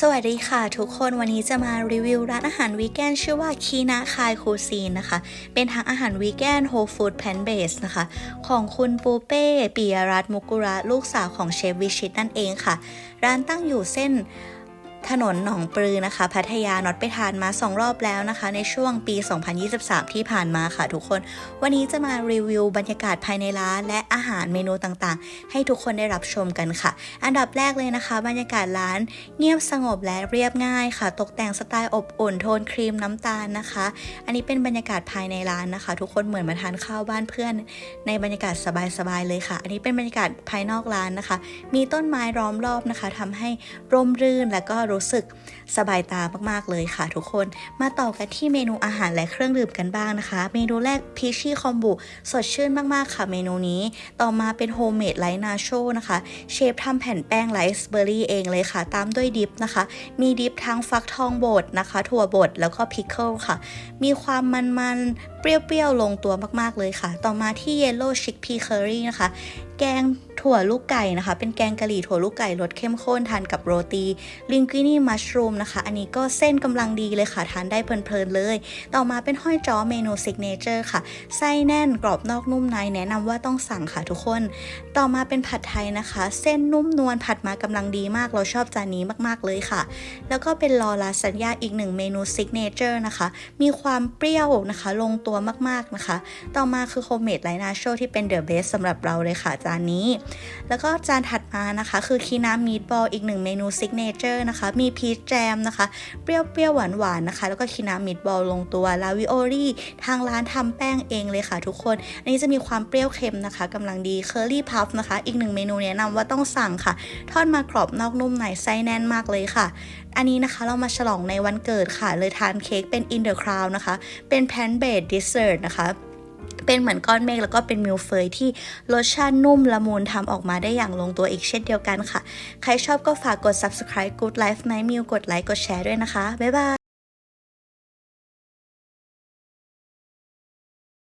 สวัสดีค่ะทุกคนวันนี้จะมารีวิวร้านอาหารวีแกนชื่อว่าคีนาคายคูซีนนะคะ เป็นทั้งอาหารวีแกนโฮลฟู้ดแพนเบสนะคะ ของคุณปูเป้ปิยรัตน์มุกุระ ลูกสาวของเชฟวิชิตนั่นเองค่ะ ร้านตั้งอยู่เส้น ถนนหนองปลือนะคะ พัทยาน็อตไปทานมา 2 รอบแล้วนะคะ ในช่วงปี 2023 ที่ผ่านมาค่ะทุกคน วันนี้จะมารีวิวบรรยากาศภายในร้าน และอาหารเมนูต่างๆ ให้ทุกคนได้รับชมกันค่ะ อันดับแรกเลยนะคะ บรรยากาศร้านเงียบสงบและเรียบง่ายค่ะ ตกแต่งสไตล์อบอุ่นโทนครีมน้ำตาลนะคะ อันนี้เป็นบรรยากาศภายในร้านนะคะ ทุกคนเหมือนมาทานข้าวบ้านเพื่อน ในบรรยากาศสบายๆเลยค่ะ อันนี้เป็นบรรยากาศภายนอกร้านนะคะ มีต้นไม้ล้อมรอบนะคะทำให้ร่มรื่นและก็รสึกสบายตามากๆเลยค่ะทุกคน มาต่อกันที่เมนูอาหารและเครื่องดื่มกันบ้างนะคะ เมนูแรกพีชี่คอมบุสดชื่นมากๆค่ะเมนูนี้ต่อมาเป็นโฮมเมดไลท์นาโชนะคะ เชฟทำแผ่นแป้งไรซ์เบอร์รี่เองเลยค่ะ ตามด้วยดิฟนะคะ มีดิฟทั้งฟักทองบดนะคะ ถั่วบดแล้วก็พิคเกิลค่ะ มีความมันๆ เปรี้ยวๆ ลงตัวมากๆเลยค่ะ ต่อมาที่เยลโล่ชิคพีเคอรี่นะคะ แกงถั่วลูกไก่นะคะ เป็นแกงกะหรี่ถั่วลูกไก่รสเข้มข้นทานกับโรตีลิงกินี่มัชรูมนะคะ อันนี้ก็เส้นกำลังดีเลยค่ะ ทานได้เพลินๆเลย ต่อมาเป็นห้อยจ้อเมนูซิกเนเจอร์ค่ะ ไส้แน่นกรอบนอกนุ่มในแนะนำว่าต้องสั่งค่ะทุกคน ต่อมาเป็นผัดไทยนะคะ เส้นนุ่มนวลผัดมากำลังดีมากเราชอบจานนี้มากๆเลยค่ะ แล้วก็เป็นลอลาซานญ่าอีกหนึ่งเมนูซิกเนเจอร์นะคะ มีความเปรี้ยวนะคะ ลงตัวมากๆนะคะ ต่อมาคือโฮมเมดไลนาโชที่เป็นเดอะเบสสำหรับเราเลยค่ะจานนี้แล้วก็จานถัดมานะคะ คือคีน้ำมีดบอลอีกหนึ่งเมนูซิกเนเจอร์นะคะ มีพีชแจมนะคะ เปรี้ยวๆหวานๆนะคะ แล้วก็คีน้ำมีดบอลลงตัวลาวิโอรี่ทางร้านทำแป้งเองเลยค่ะทุกคน อันนี้จะมีความเปรี้ยวเค็มนะคะกำลังดีเคอรี่พัฟนะคะ อีกหนึ่งเมนูแนะนำว่าต้องสั่งค่ะทอดมากรอบนอกนุ่มในไส้แน่นมากเลยค่ะ อันนี้นะคะเรามาฉลองในวันเกิดค่ะ เลยทานเค้กเป็น in the crown นะคะ เป็นแพนเบดดิเซอร์นะคะ เป็นเหมือนก้อนเมฆแล้วก็เป็นมิลเฟยที่รสชาตินุ่มละมุนทำออกมาได้อย่างลงตัวอีกเช่นเดียวกันค่ะ ใครชอบก็ฝากกด subscribe Good Life ไนมิลกดไลค์กดแชร์ด้วยนะคะ บ๊ายบาย